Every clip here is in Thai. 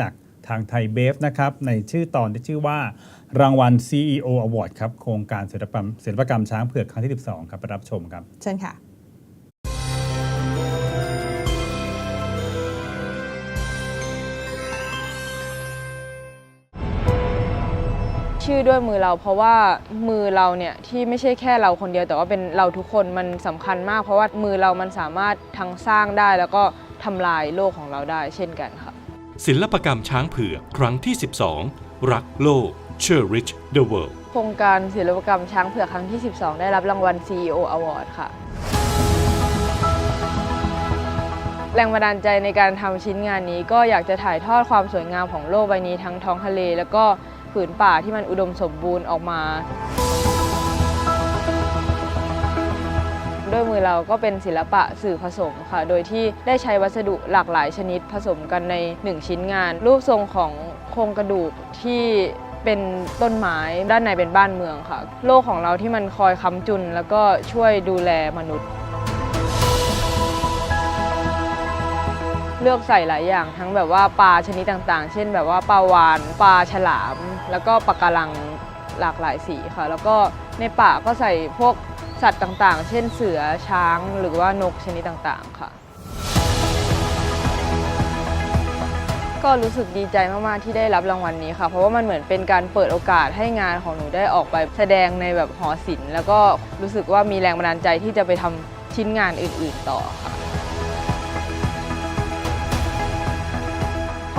จากทางไทยเบฟนะครับในชื่อตอนที่ชื่อว่ารางวัล CEO Award ครับโครงการศิลปกรรมศิลปกรรมช้างเผือกครั้งที่ 12 ครับไปรับชมครับ เชิญค่ะชื่อด้วยมือเราเพราะว่ามือเราเนี่ยที่ไม่ใช่แค่เราคนเดียว แต่ว่าเป็นเราทุกคนมันสำคัญมาก เพราะว่ามือเรามันสามารถทั้งสร้างได้แล้วก็ทำลายโลกของเราได้เช่นกันค่ะ ศิลปกรรมช้างเผือก ครั้งที่ 12 รักโลก Cherish the World โครงการศิลปกรรมช้างเผือกครั้งที่ 12 ได้รับรางวัล CEO Award ค่ะ แรงบันดาลใจในการทำชิ้นงานนี้ก็อยากจะถ่ายทอดความสวยงามของโลกใบนี้ทั้งท้องทะเล แล้วก็ผืนป่าที่มันอุดมสมบูรณ์ออกมา เราก็เป็นศิลปะสื่อผสมค่ะ โดยที่ได้ใช้วัสดุหลากหลายชนิดผสมกันในหนึ่งชิ้นงาน รูปทรงของโครงกระดูกที่เป็นต้นไม้ด้านในเป็นบ้านเมืองค่ะ โลกของเราที่มันคอยค้ำจุน แล้วก็ช่วยดูแลมนุษย์ เลือกใส่หลายอย่างทั้งแบบว่าปลาชนิดต่างๆ เช่นแบบว่าปลาวานปลาฉลาม แล้วก็ปะการังหลากหลายสีค่ะ แล้วก็ในป่าก็ใส่พวก สัตว์ต่างๆ เช่นเสือช้างหรือว่านกชนิดต่างๆ ค่ะ ก็รู้สึกดีใจมากๆ ที่ได้รับรางวัลนี้ค่ะ เพราะว่ามันเหมือนเป็นการเปิดโอกาสให้งานของหนูได้ออกไปแสดงในแบบหอศิลป์ แล้วก็รู้สึกว่ามีแรงบันดาลใจที่จะไปทำชิ้นงานอื่น ๆ ต่อค่ะ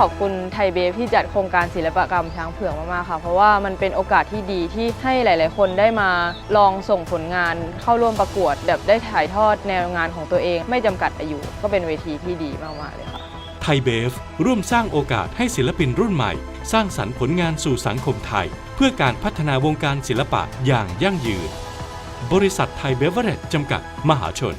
ขอบคุณไทยเบฟที่จัดโครงการศิลปกรรมช้างเผือกมากๆค่ะ เพราะว่ามันเป็นโอกาสที่ดีที่ให้หลาย ๆ คนได้มาลองส่งผลงานเข้าร่วมประกวด แบบได้ถ่ายทอดแนวงานของตัวเอง ไม่จำกัดอายุก็เป็นเวทีที่ดีมากๆเลยค่ะไทยเบฟร่วมสร้างโอกาสให้ศิลปินรุ่นใหม่ สร้างสรรค์ผลงานสู่สังคมไทย เพื่อการพัฒนาวงการศิลปะอย่างยั่งยืน บริษัทไทยเบเวอร์เรจจำกัดมหาชน